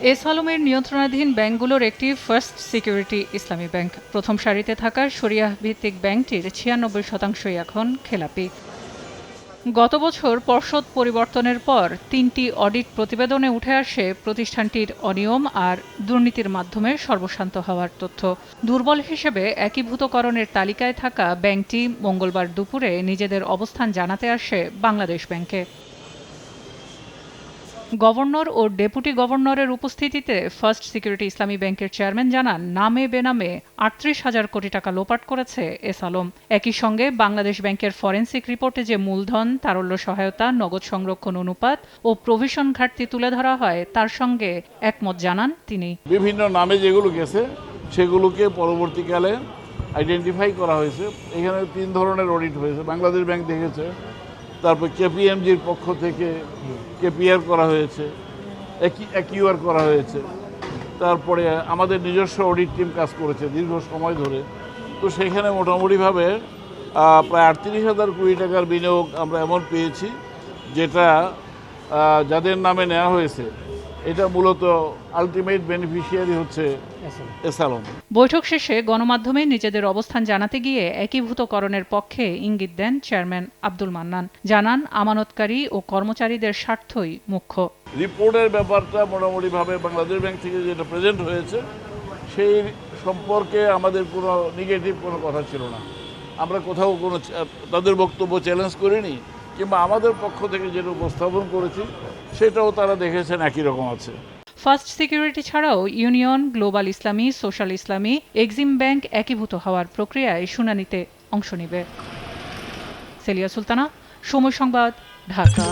S আলমের নিয়ন্ত্রণাধীন ব্যাংকগুলোর একটি ফার্স্ট সিকিউরিটি ইসলামী ব্যাংক। প্রথম সারিতে থাকা শরিয়াহ ভিত্তিক ব্যাংকটির ছিয়ানব্বই শতাংশই এখন খেলাপি। গত বছর পর্ষদ পরিবর্তনের পর তিনটি অডিট প্রতিবেদনে উঠে আসে প্রতিষ্ঠানটির অনিয়ম আর দুর্নীতির মাধ্যমে সর্বশান্ত হওয়ার তথ্য। দুর্বল হিসেবে একীভূতকরণের তালিকায় থাকা ব্যাংকটি মঙ্গলবার দুপুরে নিজেদের অবস্থান জানাতে আসে বাংলাদেশ ব্যাংকে। গভর্নর ও ডেপুটি গভর্নরের উপস্থিতিতে ফার্স্ট সিকিউরিটি ইসলামী ব্যাংকের চেয়ারম্যান জানান, নামে বেনামে আটত্রিশ হাজার কোটি টাকা লোপাট করেছে এস আলম। একই সঙ্গে বাংলাদেশ ব্যাংকের ফরেন্সিক রিপোর্টে যে মূলধন, তারল্য সহায়তা, নগদ সংরক্ষণ অনুপাত ও প্রভিশন ঘাটতি তুলে ধরা হয়, তার সঙ্গে একমত জানান তিনি। বিভিন্ন নামে যেগুলো গেছে, সেগুলোকে পরবর্তীকালে আইডেন্টিফাই করা হয়েছে। এখানে তিন ধরনের অডিট হয়েছে। বাংলাদেশ ব্যাংক দেখেছে তারপর কেপিএমজির পক্ষ থেকে কেপিআর করা হয়েছে একিউআর করা হয়েছে। তারপরে আমাদের নিজস্ব অডিট টিম কাজ করেছে দীর্ঘ সময় ধরে। তো সেখানে মোটামুটিভাবে প্রায় আটত্রিশ হাজার কোটি টাকার বিনিয়োগ আমরা এমন পেয়েছি, যেটা যাদের নামে নেওয়া হয়েছে এটা মূলত আলটিমেট বেনিফিশিয়ারি হচ্ছে এস আলম বৈঠক শেষে গণমাধ্যমে নিজেদের অবস্থান জানাতে গিয়ে একীভূতকরণের পক্ষে ইঙ্গিত দেন চেয়ারম্যান আব্দুল মান্নান। জানান আমানতকারী ও কর্মচারীদের স্বার্থই মুখ্য। রিপোর্টের ব্যাপারটা মোটামুটিভাবে বাংলাদেশ ব্যাংক থেকে যেটা প্রেজেন্ট হয়েছে সেই সম্পর্কে আমাদের কোনো নেগেটিভ কোনো কথা ছিল না। আমরা কোথাও কোনো তাদের বক্তব্য চ্যালেঞ্জ করিনি। কিংবা আমাদের পক্ষ থেকে যেটা উপস্থাপন করেছি, সেটাও তারা দেখেছেন একই রকম আছে। ফার্স্ট সিকিউরিটি ছাড়াও Union, Global Islami, Social Islami, Exim Bank একীভূত হওয়ার প্রক্রিয়ায় শুনানিতে অংশ নেবে। সেলিয়া সুলতানা, সময় সংবাদ, ঢাকা।